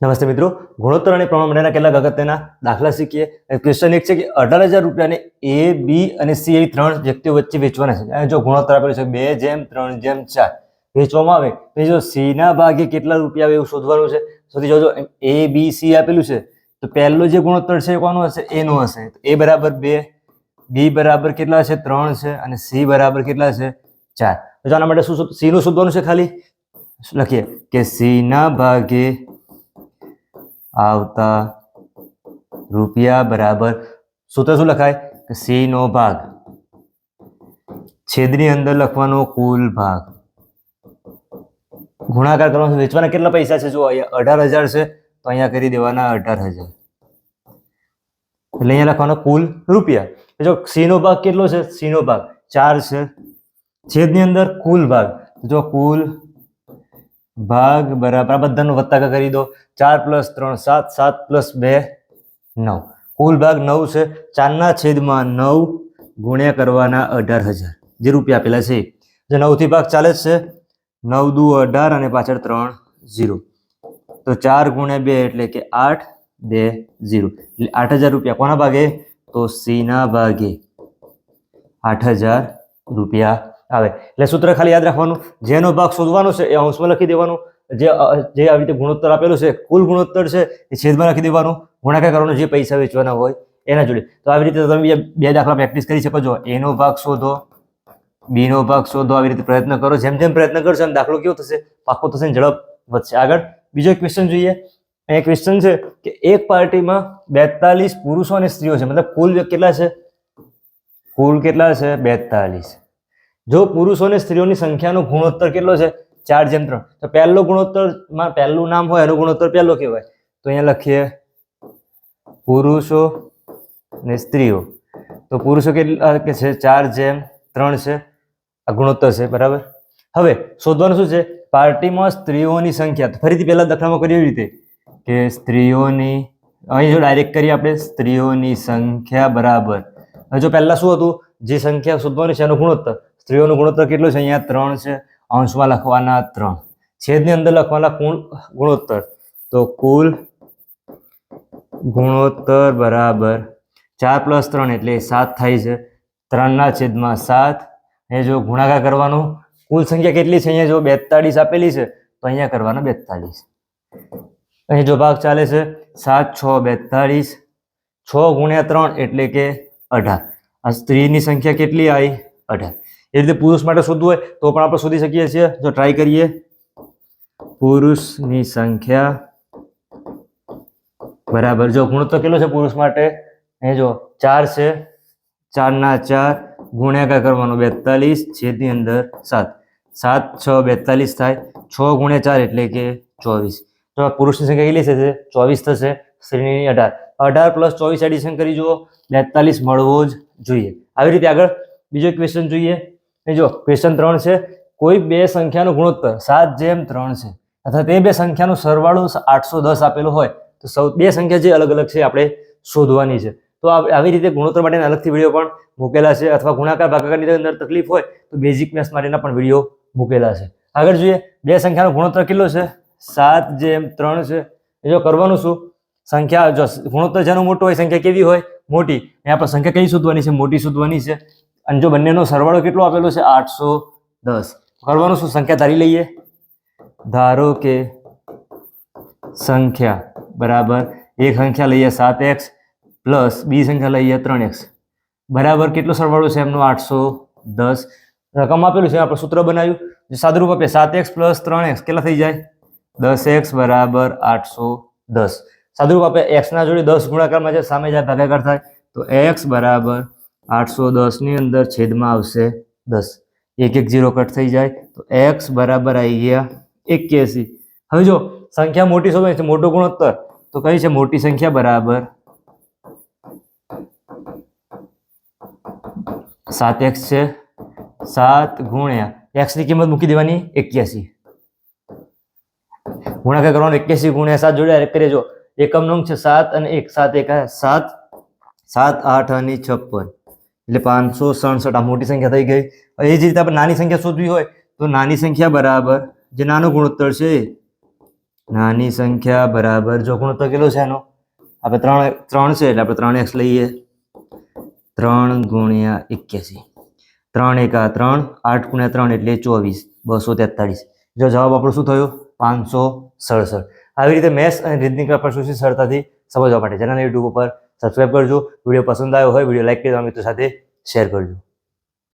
નમસ્તે મિત્રો. ગુણોત્તર અને પ્રમાણ માટેના કેટલાક અગત્યના દાખલા શીખીએ. ક્વેશ્ચન એક છે કે અઢાર હજાર રૂપિયાને એ બી અને સી એવી ત્રણ વ્યક્તિઓ વચ્ચે વેચવાના છે. અને જો ગુણોત્તર આપેલું છે, બે જેમ, ત્રણ જેમ, ચાર વેચવામાં આવે, તો જો સી ના ભાગે કેટલા રૂપિયા આવે એવું શોધવાનું છે? સૌથી જોજો એ બી સી આપેલું છે, તો પહેલો જે ગુણોત્તર છે એ કોનો હશે? એનો હશે. એ બરાબર બે બી બરાબર કેટલા છે? ત્રણ છે, અને સી બરાબર કેટલા છે? ચાર. તો આના માટે શું સીનું શોધવાનું છે ખાલી? લખીએ કે સીના ભાગે આવતા રૂપિયા બરાબર સૂત્ર શું લખાય? કે સી નો ભાગ. છેદની અંદર લખવાનો કુલ ભાગ. ગુણાકાર કરવાનો વેચવાના કેટલા પૈસા છે? જો અહીંયા અઢાર હજાર છે, તો અહીંયા કરી દેવાના અઢાર હજાર. એટલે અહીંયા લખવાનો કુલ રૂપિયા. જો સી નો ભાગ કેટલો છે? સી નો ભાગ ચાર છે. છેદની અંદર કુલ ભાગ. જો કુલ ભાગ બરાબર. આ બધાનો વત્તાકા કરી દો. ચાર પ્લસ ત્રણ, સાત સાત પ્લસ બે, નવ. કુલ ભાગ નવ છે. ચારના છેદમાં નવ ગુણ્યા કરવાના અઢાર હજાર. જે રૂપિયા આપેલા છે. જે નવથી ભાગ ચાલે જ છે. નવ દુ અઢાર અને પાછળ ત્રણ ઝીરો. તો ચાર ગુણ્યા બે એટલે કે આઠ, બે, ઝીરો. એટલે આઠ હજાર રૂપિયા કોના ભાગે? તો સીના ભાગે. આઠ હજાર રૂપિયા આવે. એટલે સૂત્ર ખાલી યાદ રાખવાનું. જેનો ભાગ શોધવાનો છે એ અંશમાં લખી દેવાનું. જે જે આવી રીતે ગુણોત્તર આપેલું છે, કુલ ગુણોત્તર છે, એ છેદમાં લખી દેવાનું. ગુણાકાર કરવાનો જે પૈસા વેચવાના હોય, એના જોડે. તો આવી રીતે તમે બે દાખલા પ્રેક્ટિસ કરી શકો છો. એનો ભાગ શોધો બીનો ભાગ શોધો, આવી રીતે પ્રયત્ન કરો. જેમ જેમ પ્રયત્ન કરશો એમ દાખલો કેવો થશે? પાકો થશે ને ઝડપ વધશે. આગળ બીજો એક ક્વેશ્ચન જોઈએ. અહીંયા ક્વેશ્ચન છે કે એક પાર્ટીમાં બેતાલીસ પુરુષો અને સ્ત્રીઓ છે. મતલબ કુલ કેટલા છે? કુલ કેટલા છે? બેતાલીસ. જો પુરુષો અને સ્ત્રીઓની સંખ્યાનો ગુણોત્તર કેટલો છે? ચાર જેમ ત્રણ. તો પહેલો ગુણોત્તરમાં પહેલું નામ હોય, એનો ગુણોત્તર પહેલો કહેવાય. તો અહીંયા લખીએ, પુરુષો ને સ્ત્રીઓ. તો પુરુષો કેટલા કે છે? ચાર જેમ ત્રણ છે. આ ગુણોત્તર છે, બરાબર? હવે, શોધવાનું શું છે? પાર્ટીમાં સ્ત્રીઓની સંખ્યા. ફરીથી પહેલા દાખલામાં કરી એવી રીતે કે સ્ત્રીઓની, અહીં જો ડાયરેક્ટ કરીએ આપણે, સ્ત્રીઓની સંખ્યા બરાબર. જો પહેલા શું હતું? જે સંખ્યા શોધવાની છે, એનો ગુણોત્તર. સ્ત્રીઓનો ગુણોત્તર કેટલો છે? અહીંયા ત્રણ છે. અંશમાં લખવાના ત્રણ. છેદની અંદર લખવાના કુલ ગુણોત્તર. તો કુલ ગુણોત્તર બરાબર ચાર પ્લસ ત્રણ એટલે સાત થાય છે. ત્રણના છેદમાં સાત. અહીંયા જો ગુણાકાર કરવાનો, કુલ સંખ્યા કેટલી છે? અહીંયા જો બેતાળીસ આપેલી છે, તો અહીંયા કરવાનો બેતાળીસ. અહીં જો ભાગ ચાલે છે, સાત, છ, બેતાળીસ. છ ગુણ્યા ત્રણ એટલે કે અઢાર. આ સ્ત્રીની સંખ્યા કેટલી આવી અઢાર. એ રીતે પુરુષ માટે શોધવું હોય તો પણ આપણે શોધી શકીએ છીએ. જો ટ્રાય કરીએ. પુરુષની સંખ્યા બરાબર જો ગુણોત્તર કેટલો છે પુરુષ માટે? એ જો ચાર છે. ચારના ચાર ગુણ્યાકાર કરવાનો બેતાલીસ, છેદની અંદર સાત. સાત, છ, બેતાલીસ થાય. છ ગુણ્યા ચાર એટલે કે ચોવીસ. તો પુરુષની સંખ્યા કેટલી થશે? ચોવીસ થશે. સ્ત્રીની અઢાર. અઢાર પ્લસ ચોવીસ એડિશન કરી જુઓ. બેતાલીસ મળવો જ જોઈએ. આવી રીતે આગળ બીજો ક્વેશ્ચન જોઈએ. એ જો ક્વેશ્ચન ત્રણ છે. કોઈ બે સંખ્યાનો ગુણોત્તર, સાત જેમ ત્રણ છે. અથવા તે બે સંખ્યાનો સરવાળો આઠસો દસ આપેલો હોય, તો સૌ બે સંખ્યા જે અલગ અલગ છે આપણે શોધવાની છે. તો આવી રીતે ગુણોત્તર માટેના અલગથી વીડિયો પણ મૂકેલા છે, અથવા ગુણાકાર ભાગાકારની અંદર તકલીફ હોય, તો બેઝિક મેથ્સ માટેના પણ વીડિયો મૂકેલા છે. આગળ જોઈએ, બે સંખ્યાનો ગુણોત્તર કેટલો છે? સાત જેમ ત્રણ છે. એ જો, કરવાનું શું? સંખ્યા જો, ગુણોત્તર જેનો મોટો હોય, સંખ્યા કેવી હોય? મોટી. એ આપણે સંખ્યા કઈ શોધવાની છે? મોટી શોધવાની છે. અને જો બંનેનો સરવાળો કેટલો આપેલો છે? આઠસો દસ. કરવાનું શું? સંખ્યા ધારી લઈએ. ધારો કે સંખ્યા બરાબર એક સંખ્યા લઈએ સાત એક્સ પ્લસ બી સંખ્યા લઈએ ત્રણ એક્સ. બરાબર કેટલો સરવાળો છે એમનો? આઠસો દસ. રકમ આપેલું છે, આપણે સૂત્ર બનાવ્યું. જે સાદુરૂપ આપે સાત એક્સ પ્લસ ત્રણ એક્સ, કેટલા થઈ જાય? દસ એક્સ બરાબર આઠસો દસ. સાદુરૂપ આપે, એક્સના જોડે દસ ગુણાકારમાં છે સામે જાય, ભાગાકાર થાય, તો એક્સ બરાબર આઠસો દસની અંદર છેદમાં આવશે દસ. એક એક જીરો કટ થઈ જાય તો એક્સ બરાબર આવી ગયા એક્યાસી. હવે જો સંખ્યા મોટી શોધવાની છે, મોટો ગુણોત્તર, તો કઈ છે? મોટી સંખ્યા બરાબર સાત એક્સ છે, સાત ગુણ્યા. એક્સની કિંમત મૂકી દેવાની, એક્યાસી. ગુણાકાર કરવાનો, એક્યાસી ગુણ્યા સાત જોડે કરીએ જો એકમ નંગ છે સાત અને એક. સાત એક સાત. સાત, આઠ અને છપ્પન. એટલે પાંચસો, સડસઠ આ મોટી સંખ્યા થઈ ગઈ. એ જ રીતે આપણે નાની સંખ્યા શોધવી હોય તો નાની સંખ્યા બરાબર જે નાનો ગુણોત્તર છે નાની સંખ્યા બરાબર જો ગુણોત્તર કેટલો છે એનો આપણે ત્રણ ત્રણ છે એટલે આપણે ત્રણ એક્સ લઈએ. ત્રણ ગુણ્યા એક્યાસી. ત્રણ એકા ત્રણ, આઠ ગુણ્યા ત્રણ એટલે ચોવીસ, બસો તેતાળીસ. જો જવાબ આપણો શું થયો? પાંચસો સડસઠ. આવી રીતે મેથ્સ અને રીતની પ્રશ્નો સરળતાથી સમજવા માટે. જેના યુટ્યુબ ઉપર સબસ્ક્રાઈબ કરજો. વીડિયો પસંદ આવ્યો હોય વીડિયો લાઈક કરી મિત્રો સાથે શેર કરજો.